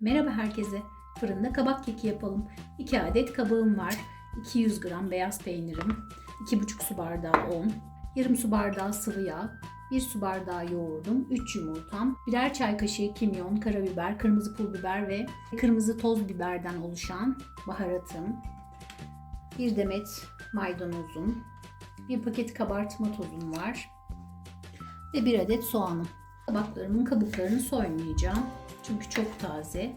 Merhaba herkese. Fırında kabak keki yapalım. 2 adet kabağım var. 200 gram beyaz peynirim, 2,5 su bardağı un, yarım su bardağı sıvı yağ, 1 su bardağı yoğurdum, 3 yumurtam, birer çay kaşığı kimyon, karabiber, kırmızı pul biber ve kırmızı toz biberden oluşan baharatım, 1 demet maydanozum, bir paket kabartma tozum var ve 1 adet soğanım. Kabaklarımın kabuklarını soymayacağım çünkü çok taze.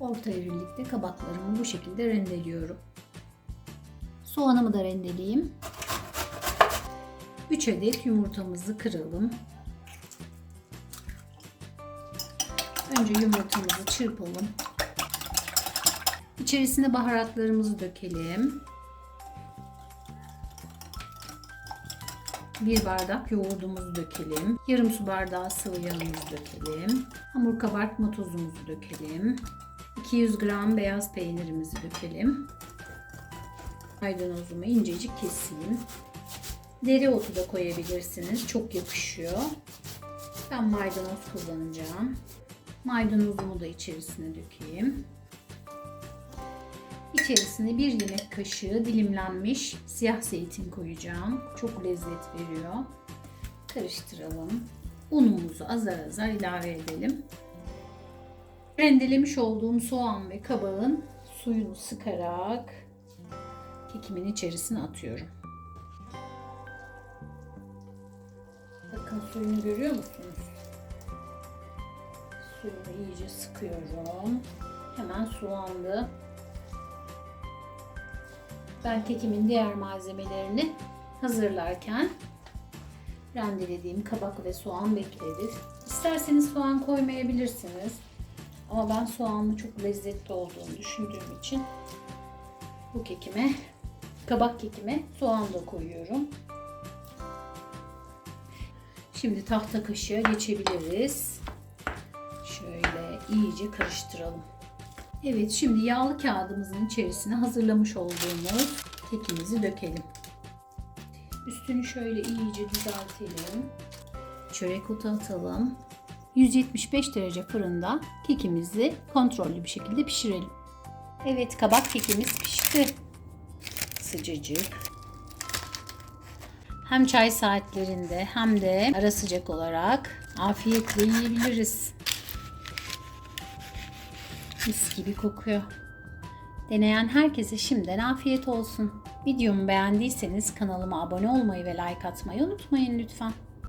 Orta eğrilikte kabaklarımı bu şekilde rendeliyorum. Soğanımı da rendeleyeyim. 3 adet yumurtamızı kıralım. Önce yumurtamızı çırpalım. İçerisine baharatlarımızı dökelim. Bir bardak yoğurdumuzu dökelim. Yarım su bardağı sıvı yağımızı dökelim. Hamur kabartma tozumuzu dökelim. 200 gram beyaz peynirimizi dökelim. Maydanozumu incecik keseyim. Dereotu da koyabilirsiniz. Çok yakışıyor. Ben maydanoz kullanacağım. Maydanozumu da içerisine dökeyim. İçerisine bir yemek kaşığı dilimlenmiş siyah zeytin koyacağım. Çok lezzet veriyor. Karıştıralım. Unumuzu azar azar ilave edelim. Rendelemiş olduğum soğan ve kabağın suyunu sıkarak kekimin içerisine atıyorum. Bakın suyunu görüyor musunuz? Suyunu iyice sıkıyorum. Hemen sulandı. Ben kekimin diğer malzemelerini hazırlarken rendelediğim kabak ve soğan bekledi. İsterseniz soğan koymayabilirsiniz. Ama ben soğanlı çok lezzetli olduğunu düşündüğüm için bu kekime, kabak kekime soğan da koyuyorum. Şimdi tahta kaşığa geçebiliriz. Şöyle iyice karıştıralım. Evet şimdi yağlı kağıdımızın içerisine hazırlamış olduğumuz kekimizi dökelim. Üstünü şöyle iyice düzeltelim. Çörek otu atalım. 175 derece fırında kekimizi kontrollü bir şekilde pişirelim. Evet kabak kekimiz pişti. Sıcacık. Hem çay saatlerinde hem de ara sıcak olarak afiyetle yiyebiliriz. Mis gibi kokuyor. Deneyen herkese şimdiden afiyet olsun. Videomu beğendiyseniz kanalıma abone olmayı ve like atmayı unutmayın lütfen.